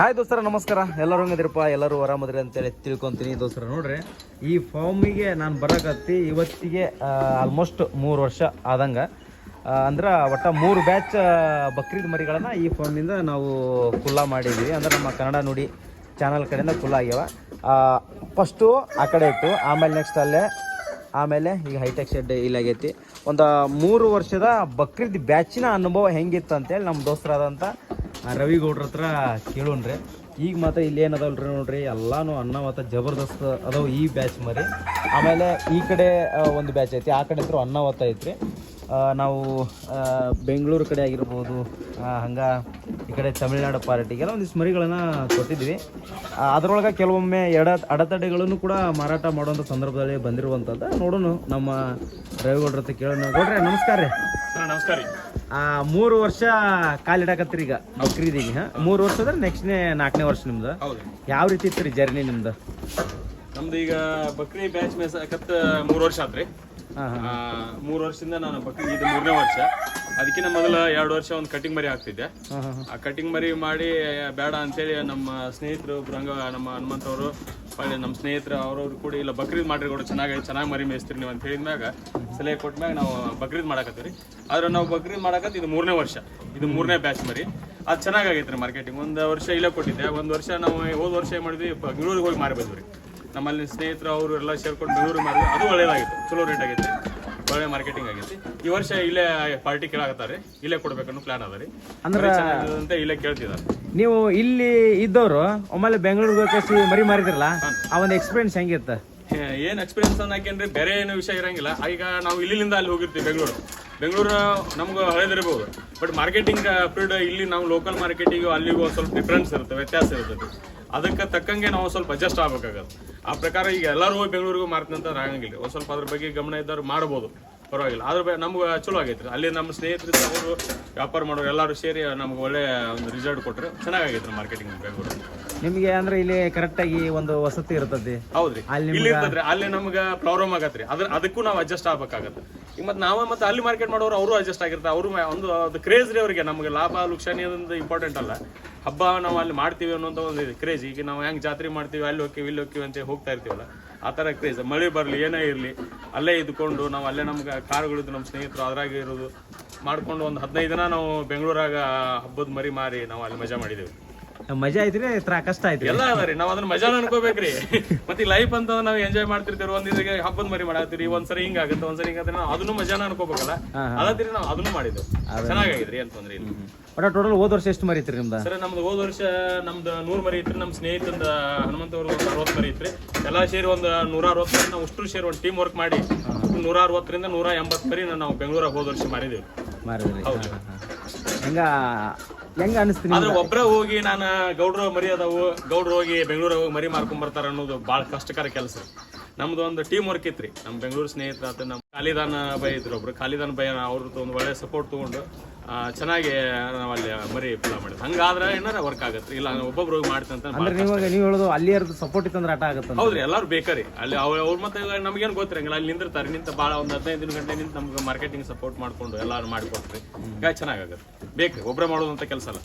Hi ದೋಸ್ತರ, ನಮಸ್ಕಾರ. ಎಲ್ಲರೂ ಹಂಗದಿರಪ್ಪ? ಎಲ್ಲರೂ ಆರಾಮದ್ರಿ ಅಂತೇಳಿ ತಿಳ್ಕೊಂತೀನಿ ದೋಸ್ತರ. ನೋಡ್ರಿ, ಈ ಫಾರ್ಮಿಗೆ ನಾನು ಬರಕತ್ತಿ ಇವತ್ತಿಗೆ ಆಲ್ಮೋಸ್ಟ್ ಮೂರು ವರ್ಷ ಆದಂಗೆ. ಅಂದ್ರೆ ಒಟ್ಟ ಮೂರು ಬ್ಯಾಚ್ ಬಕ್ರೀದ್ ಮರಿಗಳನ್ನ ಈ ಫಾರ್ಮಿಂದ ನಾವು ಕುಲ್ಲ ಮಾಡಿದ್ವಿ. ಅಂದ್ರೆ ನಮ್ಮ ಕನ್ನಡ ನುಡಿ ಚಾನಲ್ ಕಡೆಯಿಂದ ಕುಲ್ಲ ಆಗ್ಯಾವ. ಫಸ್ಟು ಆ ಕಡೆ ಇತ್ತು ಆಮೇಲೆ ನೆಕ್ಸ್ಟ್ ಅಲ್ಲೇ, ಆಮೇಲೆ ಈಗ ಹೈಟೆಕ್ ಶೆಡ್ ಇಲ್ಲಾಗೈತಿ ಒಂದು ಮೂರು ವರ್ಷದ ಬಕ್ರೀದ್ ಬ್ಯಾಚಿನ ಅನುಭವ ಹೆಂಗಿತ್ತು ಅಂತೇಳಿ ನಮ್ಮ ದೋಸ್ತರಾದಂಥ ಆ ರವಿಗೌಡ್ರ ಹತ್ರ ಕೇಳೋಣ್ರಿ. ಈಗ ಮಾತ್ರ ಇಲ್ಲಿ ಏನದಲ್ರಿ ನೋಡ್ರಿ ಎಲ್ಲಾನು ಅನ್ನ ಮತ್ತು ಜಬರ್ದಸ್ತ್ ಅದಾವ ಈ ಬ್ಯಾಚ್ ಮರಿ. ಆಮೇಲೆ ಈ ಕಡೆ ಒಂದು ಬ್ಯಾಚ್ ಐತಿ ಆ ಕಡೆ ಹತ್ರ ಅನ್ನವತ್ತ ಐತ್ರಿ. ಆ, ನಾವು ಬೆಂಗಳೂರು ಕಡೆ ಆಗಿರ್ಬೋದು ಹಂಗೆ ಈ ಕಡೆ ತಮಿಳ್ನಾಡು ಪಾರ್ಟಿಗೆಲ್ಲ ಒಂದಿಷ್ಟು ಮರಿಗಳನ್ನು ಕೊಟ್ಟಿದ್ವಿ ಅದರೊಳಗೆ ಕೆಲವೊಮ್ಮೆ ಎಡ ಅಡೆತಡೆಗಳನ್ನು ಕೂಡ ಮಾರಾಟ ಮಾಡುವಂಥ ಸಂದರ್ಭದಲ್ಲಿ ಬಂದಿರುವಂಥದ್ದು ನೋಡೋಣ ನಮ್ಮ ರವಿಗೌಡ್ರ ಹತ್ರ ಕೇಳೋಣ. ಗೌಡ್ರೆ ನಮಸ್ಕಾರ ರೀ. ನಮಸ್ಕಾರ ರೀ. ಮೂರು ವರ್ಷ ಕಾಲಿಡಕತ್ರಿ ಈಗ ಬಕ್ರೀದಿಗೆ ಹಾಂ? ಮೂರು ವರ್ಷ ಅಂದ್ರೆ ನೆಕ್ಸ್ಟ್ನೇ ನಾಲ್ಕನೇ ವರ್ಷ ನಿಮ್ದು. ಯಾವ ರೀತಿ ಇತ್ತು ರೀ ಜರ್ನಿ ನಿಮ್ದು? ನಮ್ದು ಈಗ ಬಕ್ರಿ ಬ್ಯಾಚ್ ಮೇಸಕತ್ ಮೂರು ವರ್ಷ ಆತ್ರಿ. ಮೂರು ವರ್ಷದಿಂದ ನಾನು ಬಕ್ರಿ ಇದು ಮೂರನೇ ವರ್ಷ. ಅದಕ್ಕಿಂತ ಮೊದಲ ಎರಡು ವರ್ಷ ಒಂದು ಕಟಿಂಗ್ ಮರಿ ಆಗ್ತಿದ್ದೆ. ಆ ಕಟಿಂಗ್ ಮರಿ ಮಾಡಿ ಬೇಡ ಅಂತೇಳಿ ನಮ್ಮ ಸ್ನೇಹಿತರು ರಂಗ ನಮ್ಮ ಹನುಮಂತ ಅವರು ನಮ್ಮ ಸ್ನೇಹಿತರು ಅವ್ರವ್ರು ಕೂಡ ಇಲ್ಲ ಬಕ್ರೀದ್ ಮಾಡ್ರಿ ಕೂಡ ಚೆನ್ನಾಗಿ ಚೆನ್ನಾಗಿ ಮರಿ ಮೇಯಿಸ್ತೀರಿ ನೀವು ಅಂತ ಹೇಳಿದ್ಮ್ಯಾಗ ಸಲಹೆ ಕೊಟ್ಮ್ಯಾಗ ನಾವು ಬಕ್ರೀದ್ ಮಾಡಕತ್ತೀವಿ ಆದ್ರೆ ನಾವು ಬಕ್ರೀದ್ ಮಾಡಕತ್ತ ಇದು ಮೂರನೇ ವರ್ಷ. ಇದು ಮೂರನೇ ಬ್ಯಾಚ್ ಮರಿ. ಅದು ಚೆನ್ನಾಗಿ ರೀ ಮಾರ್ಕೆಟಿಂಗ್ ಒಂದು ವರ್ಷ ಇಲ್ಲೇ ಕೊಟ್ಟಿದ್ದೆ. ಒಂದು ವರ್ಷ ನಾವು ಹೋದ ವರ್ಷ ಏನು ಮಾಡಿದ್ವಿ ಬೆಂಗಳೂರಿಗೆ ಹೋಗಿ ಮಾರಿ ಬಂದ್ವಿ. ರೀ ನಮ್ಮಲ್ಲಿ ಸ್ನೇಹಿತರು ಅವರು ಎಲ್ಲ ಸೇರ್ಕೊಂಡು ಬೆಂಗಳೂರು ಮಾರಿದ್ವಿ. ಅದು ಒಳ್ಳೇದಾಗಿತ್ತು. ಚಲೋ ರೇಟ್ ಆಗೈತೆ. ಒಳ್ಳೆ ಮಾರ್ಕೆಟಿಂಗ್ ಆಗೈತಿ. ಈ ವರ್ಷ ಇಲ್ಲೇ ಪಾರ್ಟಿ ಕೇಳಾಕತ್ತಾರೆ. ಇಲ್ಲೇ ಕೊಡ್ಬೇಕನ್ನೋ ಪ್ಲಾನ್ ಅದ ರೀ. ಅಂದ್ರೆ ಅಂತ ಇಲ್ಲೇ ಕೇಳ್ತಿದ್ದಾರೆ. ನೀವು ಇಲ್ಲಿ ಇದ್ದವರು ಒಮ್ಮೆಲೆ ಬೆಂಗಳೂರಿಗೆ ಹೋಗಿ ಮರಿ ಮಾರಿದ್ರಲ್ಲ ಆ ಒಂದು ಎಕ್ಸ್ಪೀರಿಯನ್ಸ್ ಹೆಂಗಿರುತ್ತೆ? ಏನು ಏನ್ ಎಕ್ಸ್ಪೀರಿಯನ್ಸ್ ಅನ್ನಕೇನ್ರಿ? ಬೇರೆ ಏನು ವಿಷಯ ಇರಂಗಿಲ್ಲ. ಈಗ ನಾವು ಇಲ್ಲಿಂದ ಅಲ್ಲಿ ಹೋಗಿರ್ತೀವಿ ಬೆಂಗಳೂರು. ಬೆಂಗಳೂರು ನಮ್ಗೆ ಹಳೆದಿರ್ಬೋದು. ಬಟ್ ಮಾರ್ಕೆಟಿಂಗ್ ಫೀಲ್ಡ್ ಇಲ್ಲಿ ನಾವು ಲೋಕಲ್ ಮಾರ್ಕೆಟಿಗೂ ಅಲ್ಲಿಗೂ ಸ್ವಲ್ಪ ಡಿಫ್ರೆನ್ಸ್ ಇರುತ್ತೆ ವ್ಯತ್ಯಾಸ ಇರುತ್ತೆ ಅದಕ್ಕೆ ತಕ್ಕಂಗೆ ನಾವು ಸ್ವಲ್ಪ ಅಡ್ಜಸ್ಟ್ ಆಗ್ಬೇಕಾಗತ್ತೆ. ಆ ಪ್ರಕಾರ ಈಗ ಎಲ್ಲರೂ ಹೋಗಿ ಬೆಂಗಳೂರಿಗೂ ಮಾರ್ತೀನಿ ಅಂತ ಆಗಂಗಿಲ್ಲ ಒಂದು ಸ್ವಲ್ಪ ಅದ್ರ ಬಗ್ಗೆ ಗಮನ ಇದ್ದವ್ರು ಮಾಡ್ಬೋದು. ಪರವಾಗಿಲ್ಲ. ಅದ್ರ ಬಗ್ಗೆ ನಮ್ಗೆ ಚಲೋ ಆಗೈತ್ರಿ. ಅಲ್ಲಿ ನಮ್ಮ ಸ್ನೇಹಿತರು ಅವರು ವ್ಯಾಪಾರ ಮಾಡೋರು ಎಲ್ಲರೂ ಸೇರಿ ನಮ್ಗೆ ಒಳ್ಳೆ ಒಂದು ರಿಸಲ್ಟ್ ಕೊಟ್ಟರೆ ಚೆನ್ನಾಗೈತ್ರಿ ಮಾರ್ಕೆಟಿಂಗ್ ಬೆಂಗಳೂರು ನಿಮಗೆ ಅಂದ್ರೆ ಇಲ್ಲಿ ಕರೆಕ್ಟ್ ಆಗಿ ಒಂದು ವಸತಿ ಇರ್ತದೆ ಹೌದ್ರಿ. ಅಲ್ಲಿ ಇಲ್ಲಿ ಇರ್ತದ್ರಿ. ಅಲ್ಲಿ ನಮ್ಗೆ ಪ್ರಾಬ್ಲಮ್ ಆಗತ್ರಿ. ಅದ್ರ ಅದಕ್ಕೂ ನಾವು ಅಡ್ಜಸ್ಟ್ ಆಗ್ಬೇಕಾಗತ್ತೆ. ಈಗ ಮತ್ತೆ ನಾವು ಮತ್ತೆ ಅಲ್ಲಿ ಮಾರ್ಕೆಟ್ ಮಾಡೋರು ಅವರು ಅಡ್ಜಸ್ಟ್ ಆಗಿರ್ತಾರೆ. ಅವರು ಒಂದು ಅದು ಕ್ರೇಜ್ ರೀ ಅವರಿಗೆ. ನಮ್ಗೆ ಲಾಭ ಲುಕ್ಷಾನಿ ಇಂಪಾರ್ಟೆಂಟ್ ಅಲ್ಲ. ಹಬ್ಬ ನಾವು ಅಲ್ಲಿ ಮಾಡ್ತೀವಿ ಅನ್ನೋಂಥ ಒಂದು ಕ್ರೇಜ್ ಈಗ ನಾವು ಹೆಂಗೆ ಜಾತ್ರೆ ಮಾಡ್ತೀವಿ, ಅಲ್ಲಿ ಹೋಗ್ತೀವಿ, ಇಲ್ಲಿ ಹೋಗ್ತೀವಿ ಅಂತ ಹೋಗ್ತಾ ಇರ್ತೀವಲ್ಲ, ಆ ಥರ ಕ್ರೇಜ್ ಮಳೆ ಬರಲಿ, ಏನೇ ಇರಲಿ, ಅಲ್ಲೇ ಇದ್ಕೊಂಡು ನಾವು ಅಲ್ಲೇ ನಮ್ಗೆ ಕಾರುಗಳಿದ್ದು ನಮ್ಮ ಸ್ನೇಹಿತರು ಅದ್ರಾಗೆ ಇರೋದು. ಮಾಡ್ಕೊಂಡು ಒಂದು ಹದಿನೈದು ದಿನ ನಾವು ಬೆಂಗಳೂರಾಗ ಹಬ್ಬದ ಮರಿ ಮಾರಿ ನಾವು ಅಲ್ಲಿ ಮಜಾ ಮಾಡಿದ್ದೇವೆ ಮಜಾ ಐತ್ರಿ ಇತ್ರ ಕಷ್ಟ ಐತ್ರಿ ಎಲ್ಲ ಅದ್ರಿ ನಾವ್ ಅದನ್ನ ಮಜಾನ ಅನ್ಕೋಬೇಕ್ರಿ. ಮತ್ತೆ ಲೈಫ್ ಅಂತ ನಾವ್ ಎಂಜಾಯ್ ಮಾಡ್ತಿರ್ತೀವಿ ಒಂದ್ ಇದ್ರಿಗೆ ಹಬ್ಬದ ಮರಿ ಮಾಡತ್ತೀರಿ ಒಂದ್ಸರಿ ಹಿಂಗ ಆಗುತ್ತೆ ಒಂದ್ಸರಿ ಹಿಂಗ ನಾವು ಅದನ್ನು ಮಜಾನ ಅನ್ಕೋಬೇಕಲ್ಲ? ಅದತ್ತೀರಿ ನಾವು ಅದನ್ನು ಮಾಡಿದ್ವಿ ಚೆನ್ನಾಗಿದ್ರಿ ಅಂತಂದ್ರಿ ಬಟ್ ಟೋಟಲ್ ಹೋದ ವರ್ಷ ಎಷ್ಟು ಮರಿ ಐತ್ರಿ ನಿಮ್ದು? ಸರ್ ನಮ್ದು ಹೋದ ವರ್ಷ ನಮ್ದು ನೂರ್ ಮರಿ ಇತ್ರಿ ನಮ್ ಸ್ನೇಹಿತಂದ ಹನುಮಂತ ಅವ್ರ ಒಂದು ಅರವತ್ತು ಮರಿ ಇತ್ರಿ. ಎಲ್ಲಾ ಸೇರಿ ಒಂದು ನೂರ ಅರವತ್ತು ಮರಿ ನಾವು ಅಷ್ಟು ಸೇರಿ ಒಂದು ಟೀಮ್ ವರ್ಕ್ ಮಾಡಿ ನೂರ ಅರವತ್ತರಿಂದ ನೂರ ಎಂಬತ್ತು ಮರಿ ನಾವು ಬೆಂಗಳೂರಾಗ ಹೋದ ವರ್ಷ ಮಾರಿದೇವಿ ಹೌದು. ಹೆಂಗ ಹೆಂಗ ಅನಿಸ್ತೀನಿ ಆದ್ರೆ ಒಬ್ರ ಹೋಗಿ ನಾನು ಗೌಡ್ರ ಮರಿ ಅದಾವು ಗೌಡ್ರು ಹೋಗಿ ಬೆಂಗಳೂರು ಹೋಗಿ ಮರಿ ಮಾರ್ಕೊಂಡ್ ಬರ್ತಾರ ಅನ್ನೋದು ಬಹಳ ಕಷ್ಟಕರ ಕೆಲಸ. ನಮ್ದು ಒಂದು ಟೀಮ್ ವರ್ಕ್ ಇತ್ರಿ. ನಮ್ಮ ಬೆಂಗಳೂರು ಸ್ನೇಹಿತರ ಆತ ನಮ್ಮ ಖಾಲಿದಾನ ಬೈ ಇದ್ರು ಒಬ್ರು. ಖಾಲಿದಾನ ಬೈ ಅವ್ರದ್ದು ಒಂದು ಒಳ್ಳೆ ಸಪೋರ್ಟ್ ತೊಗೊಂಡು ಚೆನ್ನಾಗಿ ನಾವು ಅಲ್ಲಿ ಮರಿ ಫಲ ಮಾಡಿದ್ವಿ. ಹಂಗಾದ್ರೆ ಏನಾರ ವರ್ಕ್ ಆಗತ್ತೆ ಇಲ್ಲ ಒಬ್ಬೊಬ್ರು ಅಂದ್ರೆ ನೀವು ಹೇಳೋದು ಅಲ್ಲಿ ಸಪೋರ್ಟ್ ಇತ್ತಂದ್ರೆ ಆಟ ಆಗುತ್ತೆ ಹೌದ್ರಿ ಎಲ್ಲಾರು ಬೇಕರಿ. ಅಲ್ಲಿ ಅವ್ರ ಅವ್ರ ಮತ್ತೆ ನಮ್ಗೇನು ಗೊತ್ತಿರಂಗಿಲ್ಲ ಅಲ್ಲಿ ನಿಂದಿರ್ತಾರೆ. ನಿಂತ ಭಾಳ ಒಂದು ಹದಿನೈದು ದಿನ ಗಂಟೆ ನಿಂತ ನಮ್ಗೆ ಮಾರ್ಕೆಟಿಂಗ್ ಸಪೋರ್ಟ್ ಮಾಡ್ಕೊಂಡು ಎಲ್ಲಾರು ಮಾಡಿಕೊಟ್ರಿ. ಈಗ ಚೆನ್ನಾಗಾಗತ್ತೆ ಬೇಕ್ರಿ ಒಬ್ಬರೇ ಮಾಡೋದಂತ ಕೆಲಸ ಅಲ್ಲ.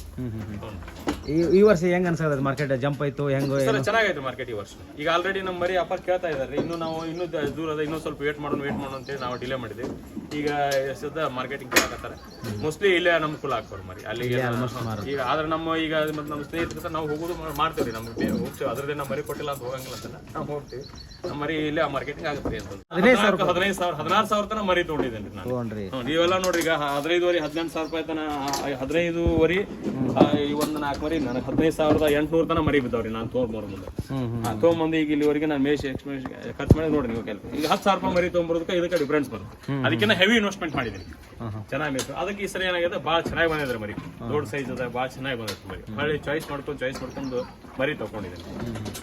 ಈ ಈ ವರ್ಷ ಹೆಂಗ್ ಅನ್ಸದ ಮಾರ್ಕೆಟ್ ಜಂಪ್ ಆಯ್ತು ಹೆಂಗ್ ಸರ್ ಚೆನ್ನಾಗೈತೆ ಮಾರ್ಕೆಟ್ ಈ ವರ್ಷ. ಈಗ ಆಲ್ರೆಡಿ ನಮ್ಮ ಮರಿ ಅಪ್ಪ ಕೇಳ್ತಾ ಇದ್ದಾರೆ ಇನ್ನು ನಾವು ಇನ್ನೂ ದ- ದೂರ ಅದ ಇನ್ನೂ ಸ್ವಲ್ಪ ವೇಟ್ ಮಾಡೋಣ ವೇಟ್ ಮಾಡೋಣ ಅಂತೇಳಿ ನಾವು ಡಿಲೇ ಮಾಡಿದ್ವಿ ಈಗ ಸದ್ಯ ಮಾರ್ಕೆಟಿಂಗ್ ಕೇಳಕತ್ತಾರೆ? ಮೋಸ್ಟ್ಲಿ ಇಲ್ಲೇ ಅನುಕೂಲ ಆಗ್ತಾರೆ ಮರಿ. ಅಲ್ಲಿ ಈಗ ಆದ್ರೆ ನಮ್ಮ ಈಗ ಮತ್ತೆ ನಮ್ಮ ಸ್ನೇಹಿತರ ಹತ್ರ ನಾವು ಹೋಗೋದು ಮಾಡ್ತೀವಿ ನಮ್ಗೆ ಹೋಗ್ತೀವಿ. ಅದ್ರದ್ದೇ ನಮ್ಮ ಮರಿ ಕೊಟ್ಟಿಲ್ಲ ಅಂತ ಹೋಗಂಗಿಲ್ಲ ಅಂತ ನಾವು ಹೋಗ್ತೀವಿ. ನಮ್ಮ ಮರಿ ಇಲ್ಲೇ ಮಾರ್ಕೆಟಿಂಗ್ ಆಗುತ್ತೆ ಅಂತ. ಹದಿನೈದು ಸಾವಿರ ಹದಿನಾರು ಸಾವಿರ ತನಕ ಮರಿ ತೊಗೊಂಡಿದ್ದೇನೆ ನಾನು. ನೋಡ್ರಿ ಈಗ ಹದಿನೈದುವರೆ ಹದಿನೆಂಟು ಸಾವಿರ ರೂಪಾಯಿ ತನ ಹದಿನೈದುವರೆ ಈ ಒಂದು ನಾಲ್ಕು ಮರಿ ನನಗೆ ಹದಿನೈದು ಸಾವಿರದ ಎಂಟುನೂರು ತನಕ ಮರಿ ಬಿದ್ದಾವ್ರಿ ನಾನು ತೊಗೊಂಡ್ಬರೋ ಮುಂದೆ. ಆ, ತೊಗೊಂಬಂದು ಈಗ ಇಲ್ಲಿವರೆಗೆ ನಾನು ಮೇಷ್ ಎಕ್ಸ್ಪೆನ್ಸ್ ಖರ್ಚು ಮಾಡಿ ನೋಡಿ ನೀವು ಕೆಲಸ ಈಗ ಹತ್ತು ಸಾವಿರ ರೂಪಾಯಿ ಮರಿ ತೊಗೊಂಬರೋದಕ್ಕೆ ಇದಕ್ಕೆ ಡಿಫ್ರೆನ್ಸ್ ಬರುತ್ತೆ. ಅದಕ್ಕಿಂತ ಹೆವಿ ಇನ್ವೆಸ್ಟ್ಮೆಂಟ್ ಚೆನ್ನಾಗಿ ಬೇಕು ಅದಕ್ಕೆ ಈ ಸರಿ ಏನಾಗಿದೆ ಭಾಳ ಚೆನ್ನಾಗಿ ಬಂದಿದ್ರೆ ಮರಿ ದೊಡ್ಡ ಸೈಜ್ ಅದ ಭಾಳ ಚೆನ್ನಾಗಿ ಬಂದಿತ್ತು ಮರಿ ಹೊಳ್ಳಿ ಚಾಯ್ಸ್ ಮಾಡ್ಕೊಂಡು ಚಾಯ್ಸ್ ಮಾಡ್ಕೊಂಡು ಮರಿ ತಗೊಂಡಿದ್ದೀನಿ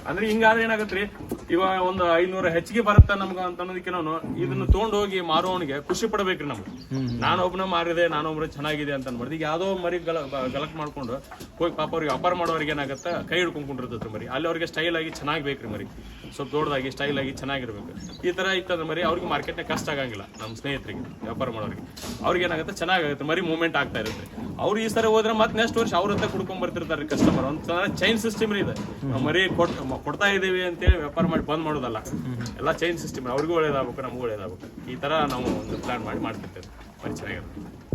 ಅಂದ್ರೆ ಹಿಂಗಾದ್ರೆ ಏನಾಗತ್ತೆ ರೀ ಇವಾಗ ಒಂದು ಐನೂರ ಹೆಚ್ಚಿಗೆ ಬರುತ್ತೆ ನಮ್ಗೆ ಅಂತ ಅನ್ನೋದಕ್ಕೆ ನಾನು ಇದನ್ನ ತೊಗೊಂಡೋಗಿ ಮಾರುವವನಿಗೆ ಖುಷಿ ಪಡಬೇಕ್ರಿ ನಮ್ಗೆ. ನಾನು ಒಬ್ಬನ ಮಾರಿದೆ ನಾನು ಒಬ್ಬರು ಚೆನ್ನಾಗಿದೆ ಅಂತ ಅನ್ಬಾರ್ದು. ಈಗ ಯಾವುದೋ ಮರಿ ಗಲ ಗಲಕ್ ಮಾಡ್ಕೊಂಡು ಹೋಗಿ ಪಾಪ ಅವ್ರಿಗೆ ವ್ಯಾಪಾರ ಮಾಡೋರಿಗೆ ಏನಾಗುತ್ತೆ? ಕೈ ಹಿಡ್ಕೊಂಡ್ಕೊಂಡಿರ್ತೈತೆ ಮರಿ. ಅಲ್ಲಿ ಅವ್ರಿಗೆ ಸ್ಟೈಲ್ ಆಗಿ ಚೆನ್ನಾಗಿ ಬೇಕ್ರಿ ಮರಿ. ಸ್ವಲ್ಪ ದೊಡ್ಡದಾಗಿ ಸ್ಟೈಲ್ ಆಗಿ ಚೆನ್ನಾಗಿರ್ಬೇಕು ಈ ತರ ಇತ್ತಂದ್ರೆ ಮರಿ ಅವ್ರಿಗೆ ಮಾರ್ಕೆಟ್ನಾಗ ಕಷ್ಟ ಆಗಂಗಿಲ್ಲ ನಮ್ಮ ಸ್ನೇಹಿತರಿಗೆ, ವ್ಯಾಪಾರ ಮಾಡೋರಿಗೆ. ಅವ್ರಿಗೆ ಏನಾಗುತ್ತೆ ಚೆನ್ನಾಗಾಗುತ್ತೆ ಮರಿ ಮೂವ್ಮೆಂಟ್ ಆಗ್ತಾ ಇರುತ್ತೆ. ಅವ್ರು ಈ ಸರಿ ಹೋದ್ರೆ ಮತ್ತೆ ನೆಕ್ಸ್ಟ್ ವರ್ಷ ಅವ್ರ ಹತ್ರ ಕುಡ್ಕೊಂಡ್ ಬರ್ತಿರ್ತಾರೆ ಕಸ್ಟಮರ್ ಒಂದು ಚೈನ್ ಸಿಸ್ಟಮ್ ಇದೆ. ಮರಿ ಕೊಟ್ ಕೊಡ್ತಾ ಇದೀವಿ ಅಂತೇಳಿ ವ್ಯಾಪಾರ ಮಾಡಿ ಬಂದ್ ಮಾಡೋದಲ್ಲ. ಎಲ್ಲ ಚೈನ್ ಸಿಸ್ಟಮ್ ಅವ್ರಿಗೂ ಒಳ್ಳೇದಾಗಬೇಕು, ನಮಗೂ ಒಳ್ಳೇದಾಗಬೇಕು. ಈ ತರ ನಾವು ಒಂದು ಪ್ಲಾನ್ ಮಾಡಿ ಮಾಡ್ತಿರ್ತೇವೆ. ಮರಿ ಚೆನ್ನಾಗಿರುತ್ತೆ.